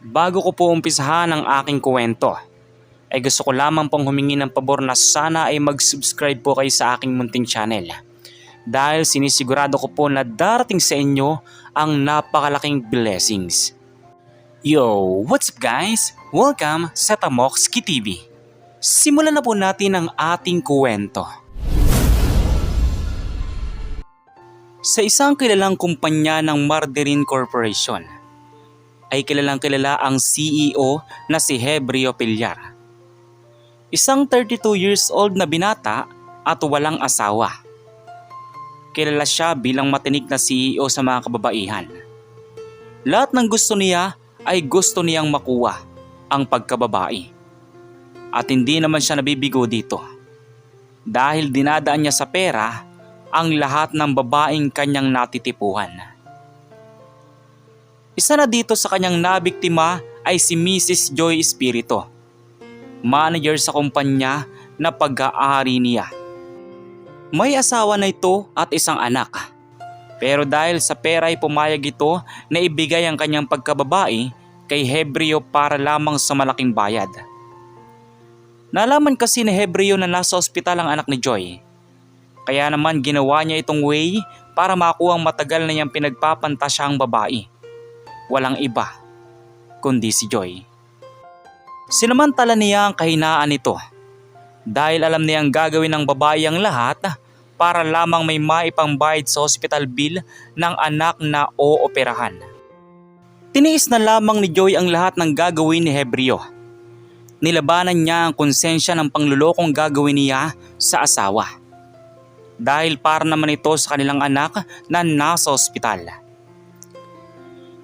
Bago ko po umpisahan ang aking kwento, ay gusto ko lamang pong humingi ng pabor na sana ay mag-subscribe po kayo sa aking munting channel. Dahil sinisigurado ko po na darating sa inyo ang napakalaking blessings. Yo, what's up guys? Welcome sa Tamoxki TV. Simulan na po natin ang ating kwento. Sa isang kilalang kumpanya ng Marderin Corporation, ay kilalang kilala ang CEO na si Hebrio Pilyar. Isang 32 years old na binata at walang asawa. Kilala siya bilang matinik na CEO sa mga kababaihan. Lahat ng gusto niya ay gusto niyang makuha ang pagkababae. At hindi naman siya nabibigo dito. Dahil dinadaan niya sa pera ang lahat ng babaeng kanyang natitipuhan. Isa na dito sa kanyang nabiktima ay si Mrs. Joy Espirito, manager sa kumpanya na pag-aari niya. May asawa na ito at isang anak. Pero dahil sa pera ay pumayag ito na ibigay ang kanyang pagkababae kay Hebreo para lamang sa malaking bayad. Nalaman kasi ni Hebreo na nasa ospital ang anak ni Joy. Kaya naman ginawa niya itong way para makuha ang matagal na niyang pinagpapantasyang babae walang iba kundi si Joy. Sinamantala niya ang kahinaan nito dahil alam niyang gagawin ng babae ang lahat para lamang may maipangbayad sa hospital bill ng anak na ooperahan. Tiniis na lamang ni Joy ang lahat ng gagawin ni Hebreo. Nilabanan niya ang konsensya ng panglulokong gagawin niya sa asawa. Dahil para naman ito sa kanilang anak na nasa ospital.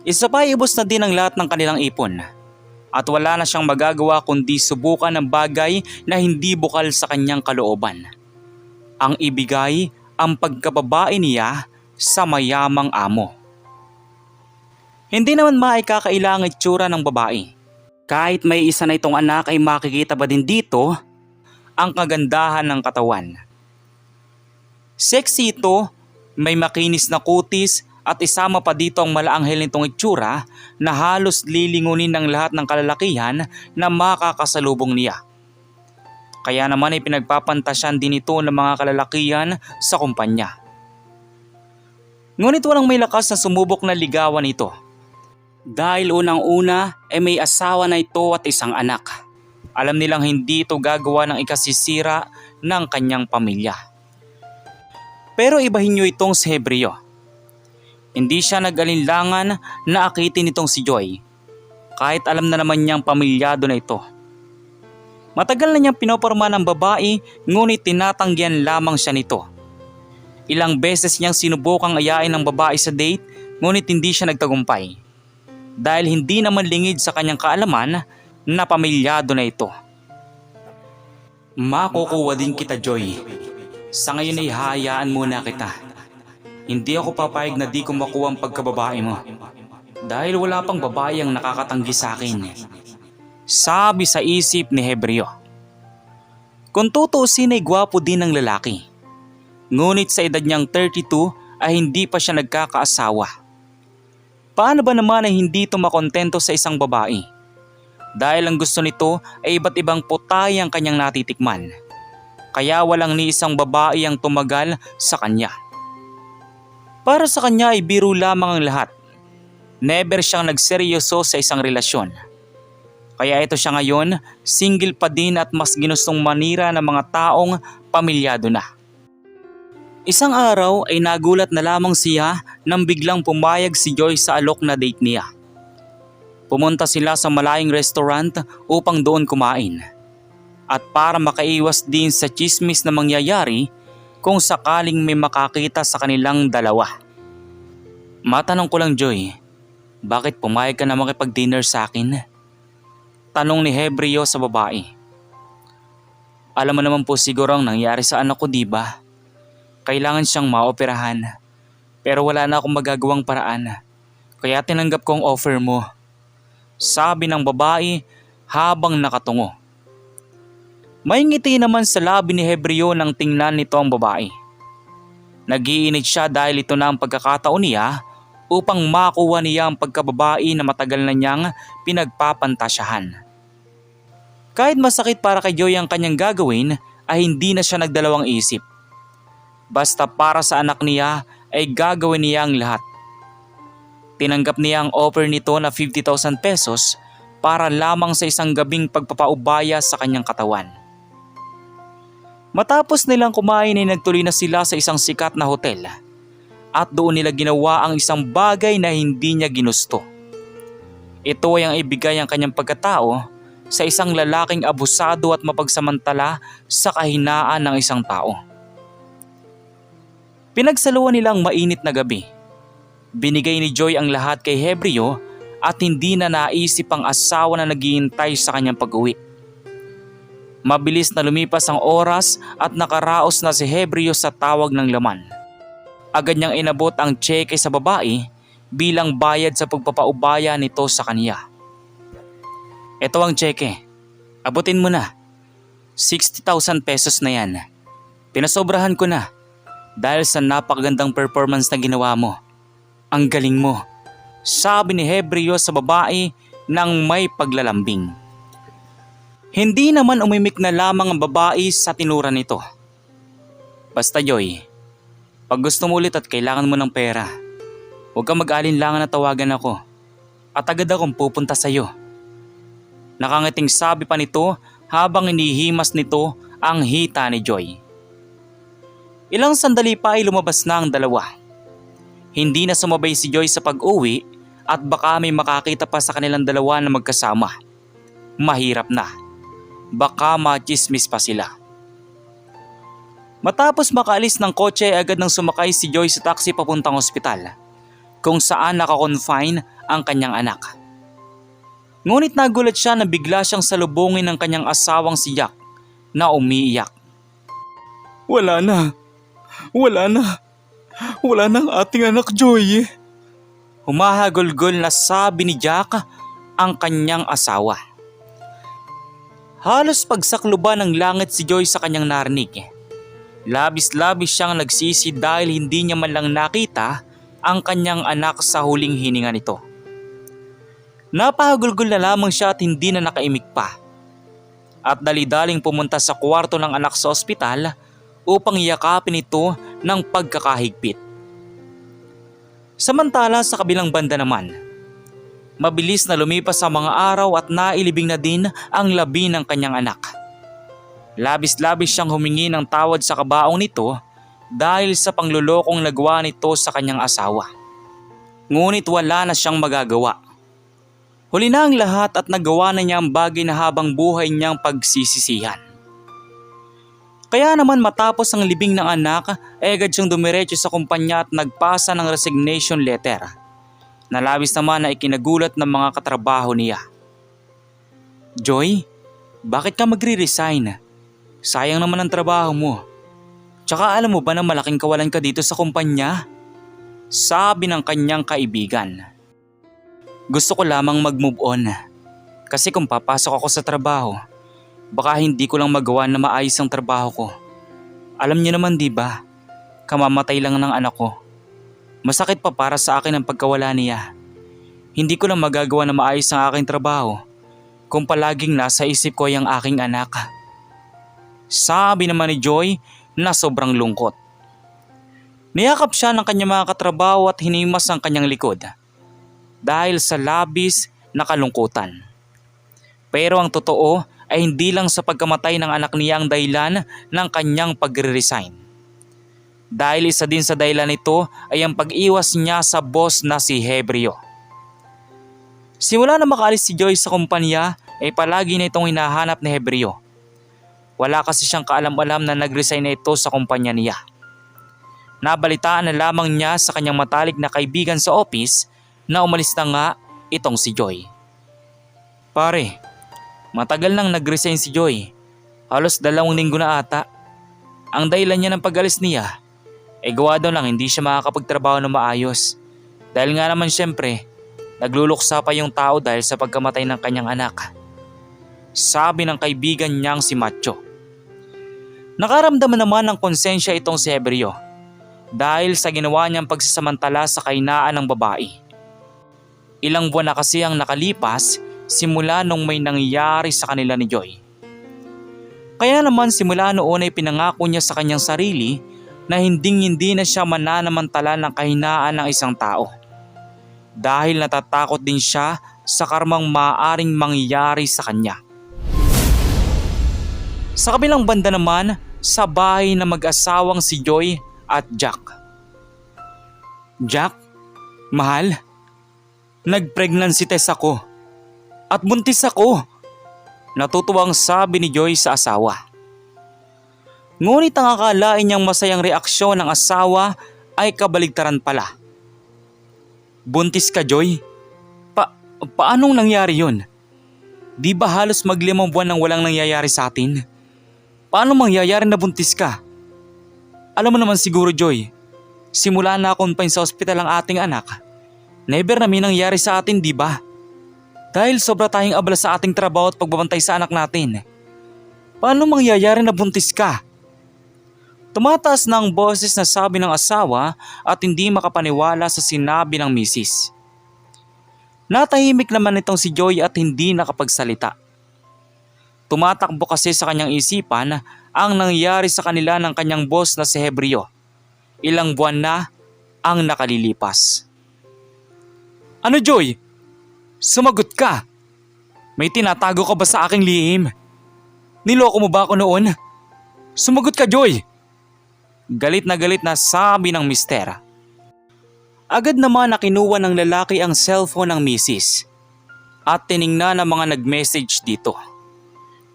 Isa ibos na din ang lahat ng kanilang ipon at wala na siyang magagawa kundi subukan ng bagay na hindi bukal sa kanyang kalooban. Ang ibigay ang pagkababae niya sa mayamang amo. Hindi naman maikakailangan itsura ng babae. Kahit may isa na itong anak ay makikita ba din dito ang kagandahan ng katawan. Sexy ito, may makinis na kutis at isama pa dito ang malaanghel nitong itsura na halos lilingunin ng lahat ng kalalakihan na makakasalubong niya. Kaya naman ay pinagpapantasyan din ito ng mga kalalakihan sa kumpanya. Ngunit walang may lakas na sumubok na ligawan ito. Dahil unang-una ay may asawa na ito at isang anak. Alam nilang hindi ito gagawa ng ikasisira ng kanyang pamilya. Pero ibahin nyo itong si Hebreo. Hindi siya nag-alinlangan na akitin itong si Joy. Kahit alam na naman niyang pamilyado na ito. Matagal na niyang pinoporma ng babae ngunit tinatanggihan lamang siya nito. Ilang beses niyang sinubukang ayain ng babae sa date ngunit hindi siya nagtagumpay. Dahil hindi naman lingid sa kanyang kaalaman na pamilyado na ito. Makukuha din kita Joy. Sa ngayon ay hayaan muna kita. Hindi ako papayag na di ko makuha ang pagkababae mo. Dahil wala pang babae ang nakakatanggi sa akin. Sabi sa isip ni Hebreo. Kung tutuusin ay gwapo din ng lalaki. Ngunit sa edad niyang 32 ay hindi pa siya nagkakaasawa. Paano ba naman ay hindi ito makontento sa isang babae? Dahil ang gusto nito ay iba't ibang putay ang kanyang natitikman. Kaya walang ni isang babae ang tumagal sa kanya. Para sa kanya ay biro lamang ang lahat. Never siyang nagseryoso sa isang relasyon. Kaya ito siya ngayon, single pa din at mas ginustong manira ng mga taong pamilyado na. Isang araw ay nagulat na lamang siya nang biglang pumayag si Joy sa alok na date niya. Pumunta sila sa malayong restaurant upang doon kumain. At para makaiwas din sa chismis na mangyayari kung sakaling may makakita sa kanilang dalawa. Matanong ko lang Joy, bakit pumayag ka na makipag-dinner sa akin? Tanong ni Hebreo sa babae. Alam mo naman po siguro ang nangyari sa anak ko di ba? Kailangan siyang maoperahan. Pero wala na akong magagawang paraan. Kaya tinanggap ko ang offer mo. Sabi ng babae habang nakatungo. May ngiti naman sa labi ni Hebreo nang tingnan nito ang babae. Nagiinit siya dahil ito na ang pagkakataon niya upang makuha niya ang pagkababae na matagal na niyang pinagpapantasyahan. Kahit masakit para kay Joy ang kanyang gagawin ay hindi na siya nagdalawang isip. Basta para sa anak niya ay gagawin niya ang lahat. Tinanggap niya ang offer nito na 50,000 pesos para lamang sa isang gabing pagpapaubaya sa kanyang katawan. Matapos nilang kumain ay nagtuloy na sila sa isang sikat na hotel at doon nila ginawa ang isang bagay na hindi niya ginusto. Ito ay ang ibigay ang kanyang pagkatao sa isang lalaking abusado at mapagsamantala sa kahinaan ng isang tao. Pinagsaluhan nilang mainit na gabi. Binigay ni Joy ang lahat kay Hebreo at hindi na naisip ang asawa na naghihintay sa kanyang pag-uwi. Mabilis na lumipas ang oras at nakaraos na si Hebreo sa tawag ng laman. Agad niyang inabot ang cheque sa babae bilang bayad sa pagpapaubaya nito sa kanya. Ito ang cheque. Abutin mo na. 60,000 pesos na yan. Pinasobrahan ko na dahil sa napakagandang performance na ginawa mo. Ang galing mo. Sabi ni Hebreo sa babae nang may paglalambing. Hindi naman umimik na lamang ang babae sa tinura nito. Basta Joy, pag gusto mo ulit at kailangan mo ng pera, huwag kang mag-alinlangan na tawagan ako at agad akong pupunta sa iyo. Nakangiting sabi pa nito habang inihimas nito ang hita ni Joy. Ilang sandali pa ay lumabas na ang dalawa. Hindi na sumabay si Joy sa pag-uwi at baka may makakita pa sa kanilang dalawa na magkasama. Mahirap na. Baka machismis pa sila. Matapos makaalis ng kotse ay agad nang sumakay si Joy sa taxi papuntang ospital kung saan nakakonfine ang kanyang anak. Ngunit nagulat siya na bigla siyang salubungin ng kanyang asawang si Jack na umiiyak. Wala na. Wala na. Wala na ang ating anak Joy. Humahagulgol na sabi ni Jack ang kanyang asawa. Halos pagsakluban ng langit si Joy sa kanyang narinig. Labis-labis siyang nagsisi dahil hindi niya man lang nakita ang kanyang anak sa huling hininga nito. Napahagulgol na lamang siya at hindi na nakaimik pa. At dali-daling pumunta sa kwarto ng anak sa ospital upang yakapin ito ng pagkakahigpit. Samantala sa kabilang banda naman, mabilis na lumipas ang mga araw at nailibing na din ang labi ng kanyang anak. Labis-labis siyang humingi ng tawad sa kabaong nito dahil sa panglulokong nagawa nito sa kanyang asawa. Ngunit wala na siyang magagawa. Huli na ang lahat at nagawa na niya ang bagay na habang buhay niyang pagsisisihan. Kaya naman matapos ang libing ng anak ay agad siyang dumiretso sa kumpanya at nagpasa ng resignation letter. Nalabis naman na ikinagulat ng mga katrabaho niya. Joy, bakit ka magre-resign? Sayang naman ang trabaho mo. Tsaka alam mo ba na malaking kawalan ka dito sa kumpanya? Sabi ng kanyang kaibigan. Gusto ko lamang mag-move on. Kasi kung papasok ako sa trabaho, baka hindi ko lang magawa na maayos ang trabaho ko. Alam niyo naman di ba, kamamatay lang ng anak ko. Masakit pa para sa akin ang pagkawala niya. Hindi ko lang magagawa na maayos ang aking trabaho kung palaging nasa isip ko ay ang aking anak. Sabi naman ni Joy na sobrang lungkot. Niyakap siya ng kanyang mga katrabaho at hinimas ang kanyang likod dahil sa labis na kalungkutan. Pero ang totoo ay hindi lang sa pagkamatay ng anak niya ang dahilan ng kanyang pagre-resign. Dahil isa din sa dahilan nito ay ang pag-iwas niya sa boss na si Hebreo. Simula na makaalis si Joy sa kumpanya ay palagi na itong hinahanap ni Hebreo. Wala kasi siyang kaalam-alam na nag-resign na ito sa kumpanya niya. Nabalitaan na lamang niya sa kanyang matalik na kaibigan sa office na umalis na nga itong si Joy. Pare, matagal nang nag-resign si Joy. Halos dalawang linggo na ata. Ang dahilan niya ng pag-alis niya ay gawa daw lang hindi siya makakapagtrabaho na maayos. Dahil nga naman syempre, nagluluksa pa yung tao dahil sa pagkamatay ng kanyang anak. Sabi ng kaibigan niyang si Macho. Nakaramdaman naman ng konsensya itong si Hebreo dahil sa ginawa niyang pagsasamantala sa kainaan ng babae. Ilang buwan na kasi ang nakalipas simula nung may nangyari sa kanila ni Joy. Kaya naman simula noon ay pinangako niya sa kanyang sarili na hinding hindi na siya mananamantala ng kahinaan ng isang tao. Dahil natatakot din siya sa karmang maaring mangyari sa kanya. Sa kabilang banda naman, sa bahay na mag-asawang si Joy at Jack. Jack, mahal, nag-pregnancy test ako at buntis ako. Natutuwang sabi ni Joy sa asawa. Ngunit ang akalain niyang masayang reaksyon ng asawa ay kabaligtaran pala. Buntis ka, Joy? Pa paanong nangyari yun? Di ba halos maglimang buwan nang walang nangyayari sa atin? Paano mangyayari na buntis ka? Alam mo naman siguro, Joy, simula na confine sa ospital ang ating anak. Never na may nangyari sa atin, di ba? Dahil sobra tayong abala sa ating trabaho at pagbabantay sa anak natin. Paano mangyayari na buntis ka? Tumataas na ang boses na sabi ng asawa at hindi makapaniwala sa sinabi ng misis. Natahimik naman itong si Joy at hindi nakapagsalita. Tumatakbo kasi sa kanyang isipan ang nangyari sa kanila ng kanyang boss na si Hebreo. Ilang buwan na ang nakalilipas. Ano Joy? Sumagot ka! May tinatago ka ba sa aking lihim? Niloko mo ba ako noon? Sumagot ka Joy! Galit na galit na sabi ng mister. Agad naman na ng lalaki ang cellphone ng misis at tiningnan ng mga nag-message dito.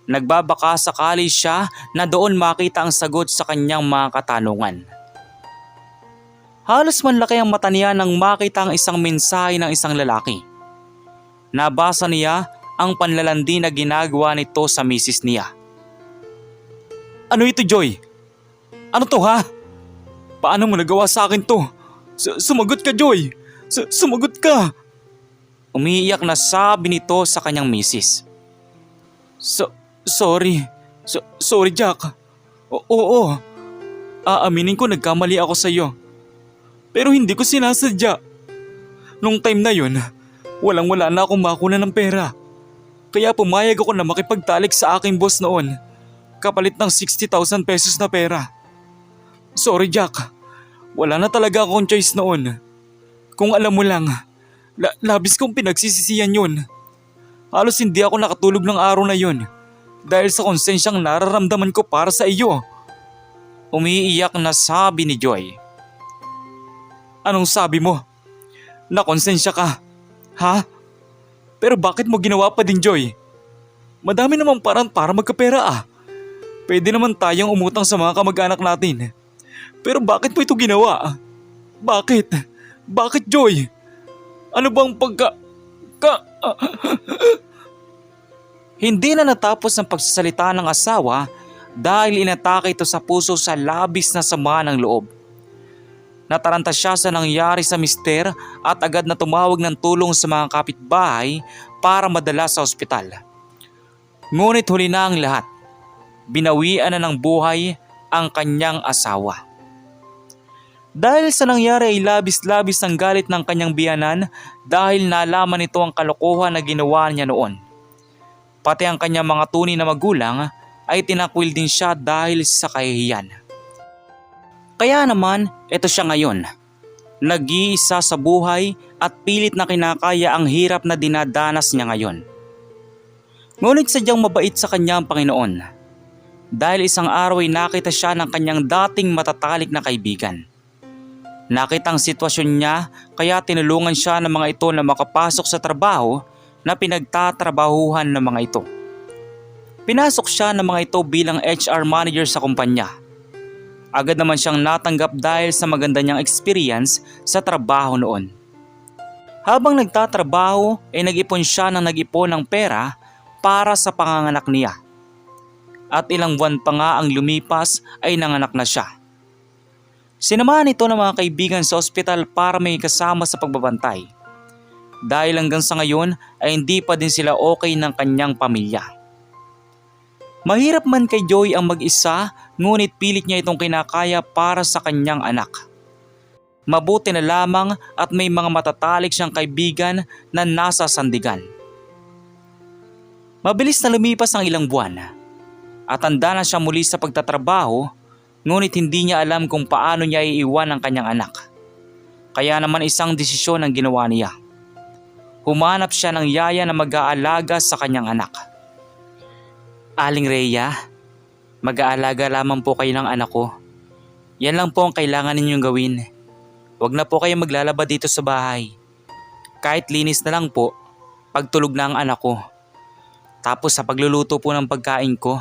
Nagbabaka sakali siya na doon makita ang sagot sa kanyang mga katanungan. Halos manlaki ang mata niya nang makita ang isang mensahe ng isang lalaki. Nabasa niya ang panlalandi na ginagawa nito sa misis niya. Ano ito Joy? Ano to ha? Paano mo nagawa sa akin to? Su- sumagot ka Joy! Su- sumagot ka! Umiiyak na sabi nito sa kanyang misis. So, sorry. So, sorry Jack. O- oo. Aaminin ko nagkamali ako sa iyo. Pero hindi ko sinasadya. Nung time na yun, walang wala na akong makuna ng pera. Kaya pumayag ako na makipagtalik sa aking boss noon. Kapalit ng 60,000 pesos na pera. Sorry Jack, wala na talaga akong choice noon. Kung alam mo lang, la- labis kong pinagsisisiyan yun. Halos hindi ako nakatulog ng araw na yun dahil sa konsensyang nararamdaman ko para sa iyo. Umiiyak na sabi ni Joy. Anong sabi mo? Nakonsensya ka? Ha? Pero bakit mo ginawa pa din Joy? Madami namang parang para magkapera ah. Pwede naman tayong umutang sa mga kamag-anak natin. Pero bakit mo ito ginawa? Bakit? Bakit Joy? Ano bang pagka... Ka... Hindi na natapos ang pagsasalita ng asawa dahil inatake ito sa puso sa labis na sama ng loob. Nataranta siya sa nangyari sa mister at agad na tumawag ng tulong sa mga kapitbahay para madala sa ospital. Ngunit huli na ang lahat. Binawian na ng buhay ang kanyang asawa. Dahil sa nangyari ay labis-labis ang galit ng kanyang biyanan dahil nalaman nito ang kalokohan na ginawa niya noon. Pati ang kanyang mga tunay na magulang ay tinakwil din siya dahil sa kahihiyan. Kaya naman, ito siya ngayon. Nag-iisa sa buhay at pilit na kinakaya ang hirap na dinadanas niya ngayon. Ngunit sadyang mabait sa kanya ang Panginoon. Dahil isang araw ay nakita siya ng kanyang dating matatalik na kaibigan. Nakita ang sitwasyon niya kaya tinulungan siya ng mga ito na makapasok sa trabaho na pinagtatrabahuhan ng mga ito. Pinasok siya ng mga ito bilang HR manager sa kumpanya. Agad naman siyang natanggap dahil sa maganda niyang experience sa trabaho noon. Habang nagtatrabaho ay nag-ipon siya ng nag-ipon ng pera para sa panganganak niya. At ilang buwan pa nga ang lumipas ay nanganak na siya. Sinamahan ito ng mga kaibigan sa ospital para may kasama sa pagbabantay. Dahil hanggang sa ngayon ay hindi pa din sila okay ng kanyang pamilya. Mahirap man kay Joy ang mag-isa ngunit pilit niya itong kinakaya para sa kanyang anak. Mabuti na lamang at may mga matatalik siyang kaibigan na nasa sandigan. Mabilis na lumipas ang ilang buwan at handa na siya muli sa pagtatrabaho ngunit hindi niya alam kung paano niya iiwan ang kanyang anak. Kaya naman isang desisyon ang ginawa niya. Humanap siya ng yaya na mag-aalaga sa kanyang anak. Aling Rhea, mag-aalaga lamang po kayo ng anak ko. Yan lang po ang kailangan ninyong gawin. Huwag na po kayo maglalaba dito sa bahay. Kahit linis na lang po, pagtulog na ang anak ko. Tapos sa pagluluto po ng pagkain ko,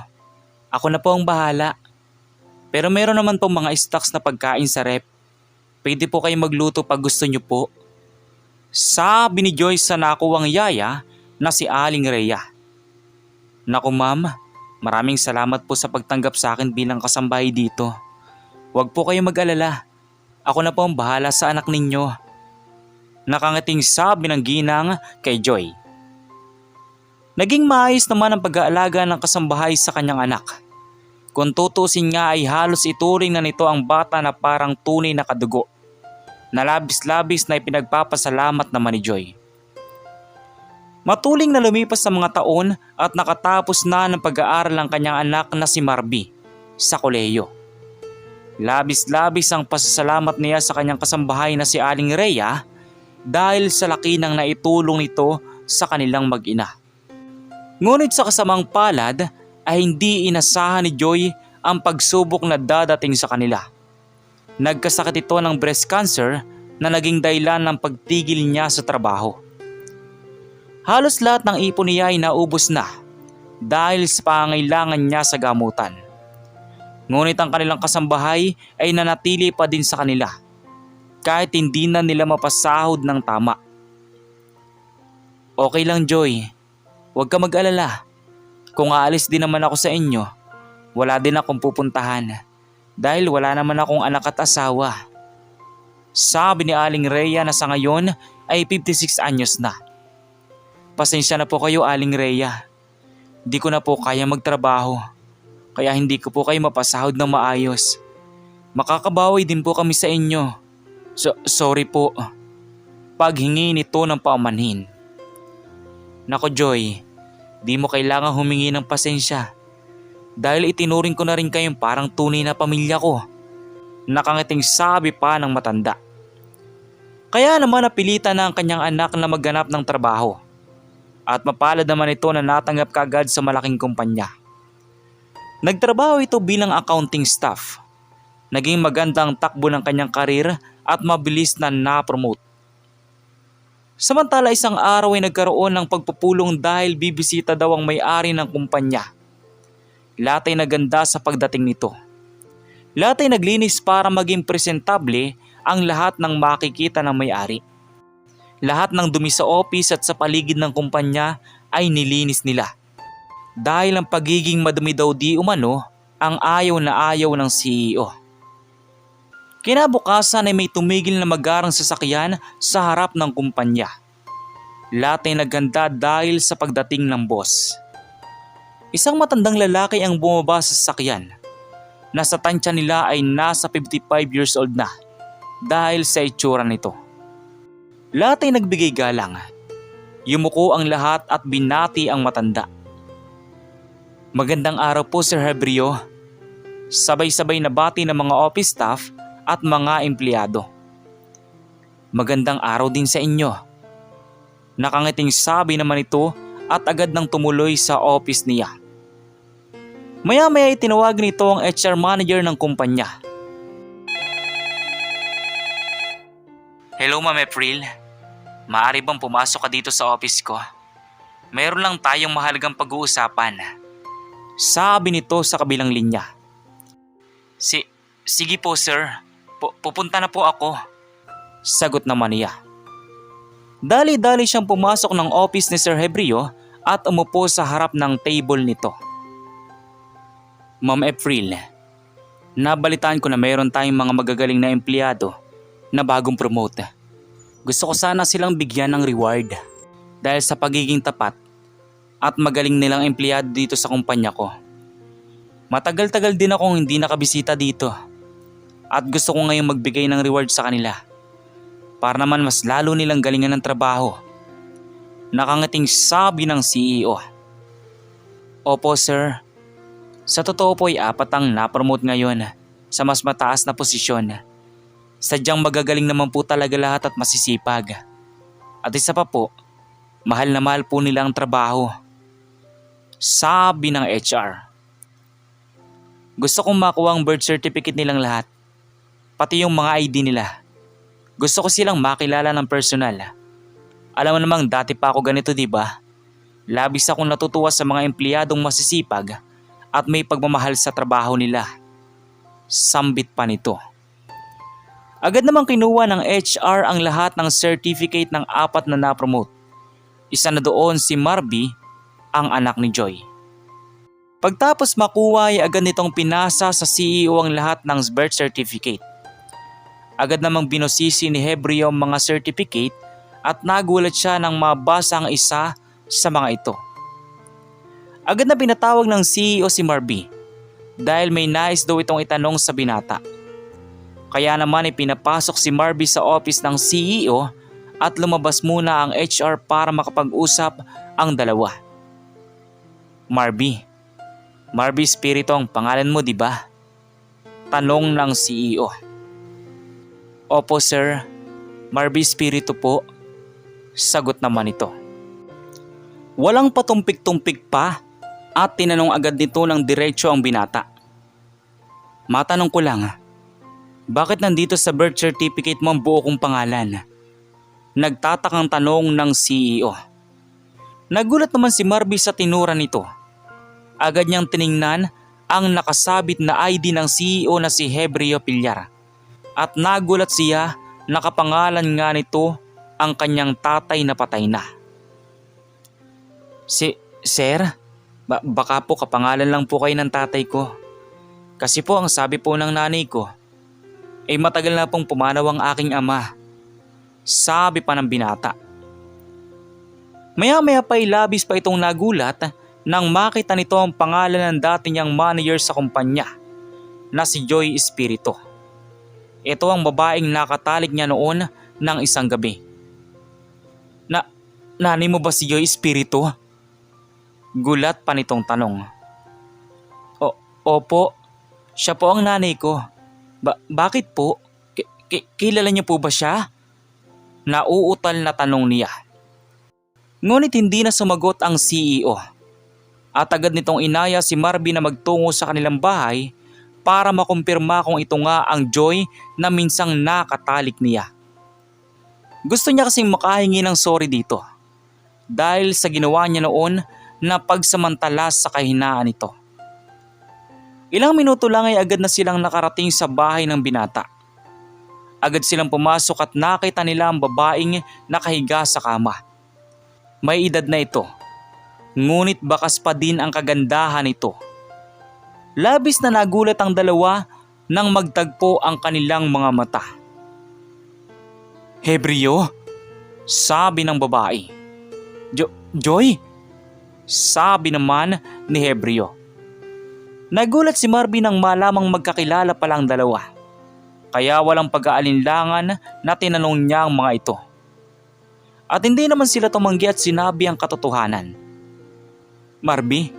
ako na po ang bahala. Pero meron naman po mga stocks na pagkain sa rep. Pwede po kayo magluto pag gusto nyo po. Sabi ni Joyce sa nakuwang yaya na si Aling Rhea. Naku ma'am, maraming salamat po sa pagtanggap sa akin bilang kasambahay dito. Huwag po kayo mag-alala. Ako na po ang bahala sa anak ninyo. Nakangating sabi ng ginang kay Joy. Naging maayos naman ang pag-aalaga ng kasambahay sa kanyang anak. Kung tutusin nga ay halos ituring na nito ang bata na parang tunay na kadugo. Na labis-labis na ipinagpapasalamat naman ni Joy. Matuling na lumipas sa mga taon at nakatapos na ng pag-aaral ang kanyang anak na si Marby sa koleyo. Labis-labis ang pasasalamat niya sa kanyang kasambahay na si Aling Rhea dahil sa laki ng naitulong nito sa kanilang mag-ina. Ngunit sa kasamang palad ay hindi inasahan ni Joy ang pagsubok na dadating sa kanila. Nagkasakit ito ng breast cancer na naging dahilan ng pagtigil niya sa trabaho. Halos lahat ng ipon niya ay naubos na dahil sa pangailangan niya sa gamutan. Ngunit ang kanilang kasambahay ay nanatili pa din sa kanila kahit hindi na nila mapasahod ng tama. Okay lang Joy, huwag ka mag-alala. Kung aalis din naman ako sa inyo, wala din akong pupuntahan dahil wala naman akong anak at asawa. Sabi ni Aling Rhea na sa ngayon ay 56 anyos na. Pasensya na po kayo Aling Rhea. Di ko na po kaya magtrabaho. Kaya hindi ko po kayo mapasahod ng maayos. Makakabawi din po kami sa inyo. So, sorry po. Paghingi nito ng paumanhin. Nako Joy, di mo kailangan humingi ng pasensya. Dahil itinuring ko na rin kayong parang tunay na pamilya ko. Nakangiting sabi pa ng matanda. Kaya naman napilitan na ang kanyang anak na magganap ng trabaho. At mapalad naman ito na natanggap kagad sa malaking kumpanya. Nagtrabaho ito bilang accounting staff. Naging magandang takbo ng kanyang karir at mabilis na na-promote. Samantala isang araw ay nagkaroon ng pagpupulong dahil bibisita daw ang may-ari ng kumpanya. Lahat ay naganda sa pagdating nito. Lahat ay naglinis para maging presentable ang lahat ng makikita ng may-ari. Lahat ng dumi sa office at sa paligid ng kumpanya ay nilinis nila. Dahil ang pagiging madumi daw di umano ang ayaw na ayaw ng CEO. Kinabukasan ay may tumigil na magarang sasakyan sa harap ng kumpanya. Lahat ay naganda dahil sa pagdating ng boss. Isang matandang lalaki ang bumaba sa sasakyan. Nasa tansya nila ay nasa 55 years old na dahil sa itsura nito. Lahat ay nagbigay galang. Yumuko ang lahat at binati ang matanda. Magandang araw po Sir Hebrio. Sabay-sabay na bati ng mga office staff at mga empleyado. Magandang araw din sa inyo. Nakangiting sabi naman ito at agad nang tumuloy sa office niya. Maya-maya ay tinawag nito ang HR manager ng kumpanya. Hello Ma'am April. Maari bang pumasok ka dito sa office ko? Meron lang tayong mahalagang pag-uusapan. Sabi nito sa kabilang linya. Si, sige po sir. Pu- pupunta na po ako. Sagot naman niya. Dali-dali siyang pumasok ng office ni Sir Hebrio at umupo sa harap ng table nito. Ma'am April, nabalitaan ko na mayroon tayong mga magagaling na empleyado na bagong promote. Gusto ko sana silang bigyan ng reward dahil sa pagiging tapat at magaling nilang empleyado dito sa kumpanya ko. Matagal-tagal din akong hindi nakabisita dito at gusto ko ngayong magbigay ng reward sa kanila. para naman mas lalo nilang galingan ng trabaho. Nakangating sabi ng CEO. Opo sir, sa totoo po ay apat ang napromote ngayon sa mas mataas na posisyon. Sadyang magagaling naman po talaga lahat at masisipag. At isa pa po, mahal na mahal po nila ang trabaho. Sabi ng HR. Gusto kong makuha ang birth certificate nilang lahat. Pati yung mga ID nila. Gusto ko silang makilala ng personal. Alam mo namang dati pa ako ganito di ba? Labis akong natutuwa sa mga empleyadong masisipag at may pagmamahal sa trabaho nila. Sambit pa nito. Agad namang kinuha ng HR ang lahat ng certificate ng apat na napromote. Isa na doon si Marby, ang anak ni Joy. Pagtapos makuha ay agad nitong pinasa sa CEO ang lahat ng birth certificate. Agad namang binosisi ni Hebreo ang mga certificate at nagulat siya nang mabasa ang isa sa mga ito. Agad na pinatawag ng CEO si Marby dahil may nais daw itong itanong sa binata. Kaya naman ipinapasok si Marby sa office ng CEO at lumabas muna ang HR para makapag-usap ang dalawa. Marby, Marby Spirito ang pangalan mo di ba? Tanong ng CEO. Opo sir, Marby Spirito po. Sagot naman ito. Walang patumpik-tumpik pa at tinanong agad nito ng diretso ang binata. Matanong ko lang, bakit nandito sa birth certificate mo ang buo kong pangalan? Nagtatakang tanong ng CEO. Nagulat naman si Marby sa tinura nito. Agad niyang tiningnan ang nakasabit na ID ng CEO na si Hebreo Pilyar. At nagulat siya nakapangalan nga nito ang kanyang tatay na patay na. Si, Sir, ba- baka po kapangalan lang po kayo ng tatay ko. Kasi po ang sabi po ng nanay ko, ay matagal na pong pumanaw ang aking ama. Sabi pa ng binata. Maya-maya pa labis pa itong nagulat nang makita nito ang pangalan ng dati niyang manager sa kumpanya na si Joy Espirito. Ito ang babaeng nakatalik niya noon ng isang gabi. Na, nani mo ba si Joy Espirito? Gulat pa nitong tanong. O, opo, siya po ang nanay ko. Ba- bakit po? Ki- kilala niyo po ba siya? Nauutal na tanong niya. Ngunit hindi na sumagot ang CEO. At agad nitong inaya si Marby na magtungo sa kanilang bahay para makumpirma kung ito nga ang Joy na minsang nakatalik niya. Gusto niya kasing makahingi ng sorry dito dahil sa ginawa niya noon na pagsamantala sa kahinaan nito. Ilang minuto lang ay agad na silang nakarating sa bahay ng binata. Agad silang pumasok at nakita nila ang babaeng nakahiga sa kama. May edad na ito, ngunit bakas pa din ang kagandahan nito. Labis na nagulat ang dalawa nang magtagpo ang kanilang mga mata. Hebreo? Sabi ng babae. Jo- Joy? Sabi naman ni Hebreo. Nagulat si Marvin nang malamang magkakilala pa lang dalawa. Kaya walang pag-aalinlangan na tinanong niya ang mga ito. At hindi naman sila tumanggi at sinabi ang katotohanan. Marby,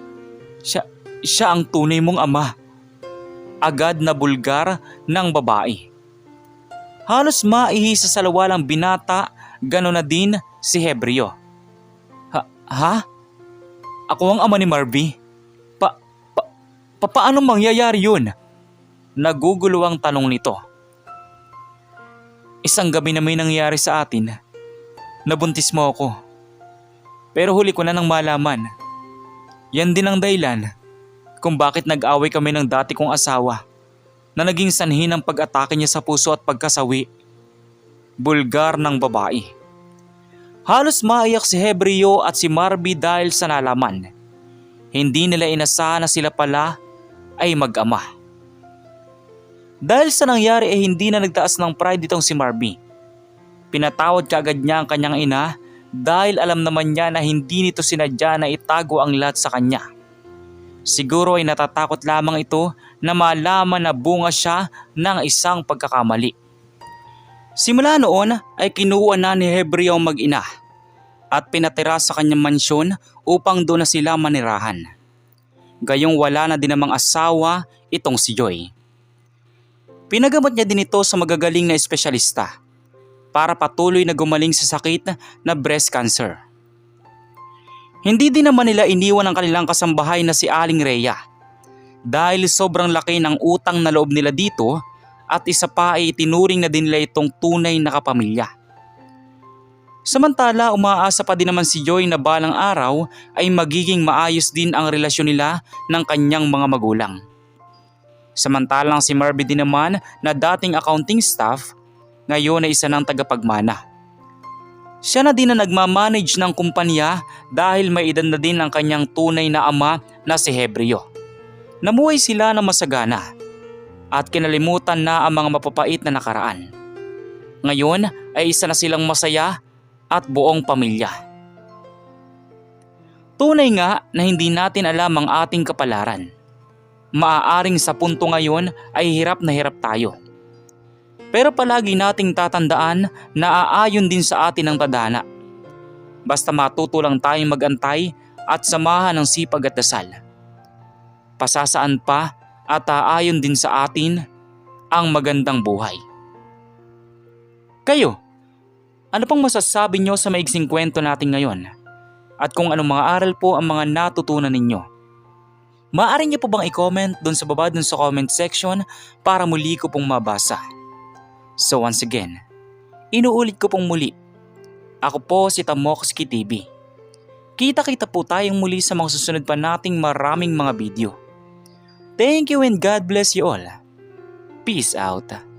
siya, siya ang tunay mong ama. Agad na bulgar ng babae. Halos maihisa sa lawalang binata, gano'n na din si Hebreo. Ha? Ha? Ako ang ama ni Marby? Pa, pa, pa paano mangyayari yun? Nagugulo ang tanong nito. Isang gabi na may nangyari sa atin. Nabuntis mo ako. Pero huli ko na nang malaman. Yan din ang dahilan kung bakit nag-away kami ng dati kong asawa na naging sanhi ng pag-atake niya sa puso at pagkasawi. Bulgar ng babae. Halos maiyak si Hebreo at si Marby dahil sa nalaman. Hindi nila inasahan na sila pala ay mag-ama. Dahil sa nangyari ay hindi na nagtaas ng pride itong si Marby. Pinatawad kaagad niya ang kanyang ina dahil alam naman niya na hindi nito sinadya na itago ang lahat sa kanya. Siguro ay natatakot lamang ito na malaman na bunga siya ng isang pagkakamali. Simula noon ay kinuha na ni Hebreo ang mag-ina at pinatira sa kanyang mansyon upang doon na sila manirahan. Gayong wala na din namang asawa itong si Joy. Pinagamot niya din ito sa magagaling na espesyalista para patuloy na gumaling sa sakit na breast cancer. Hindi din naman nila iniwan ang kanilang kasambahay na si Aling Rhea dahil sobrang laki ng utang na loob nila dito at isa pa ay tinuring na din nila itong tunay na kapamilya. Samantala umaasa pa din naman si Joy na balang araw ay magiging maayos din ang relasyon nila ng kanyang mga magulang. Samantalang si Marvin din naman na dating accounting staff, ngayon ay isa ng tagapagmana. Siya na din na nagmamanage ng kumpanya dahil may edad na din ang kanyang tunay na ama na si Hebreo. Namuhay sila ng masagana at kinalimutan na ang mga mapapait na nakaraan. Ngayon ay isa na silang masaya at buong pamilya. Tunay nga na hindi natin alam ang ating kapalaran. Maaaring sa punto ngayon ay hirap na hirap tayo. Pero palagi nating tatandaan na aayon din sa atin ang tadhana. Basta matuto lang tayong magantay at samahan ng sipag at dasal. Pasasaan pa at aayon din sa atin ang magandang buhay. Kayo, ano pang masasabi nyo sa maigsing kwento natin ngayon? At kung anong mga aral po ang mga natutunan ninyo? Maaari niyo po bang i-comment doon sa baba doon sa comment section para muli ko pong mabasa? So once again, inuulit ko pong muli. Ako po si Tamoxki TV. Kita-kita po tayong muli sa mga susunod pa nating maraming mga video. Thank you and God bless you all. Peace out.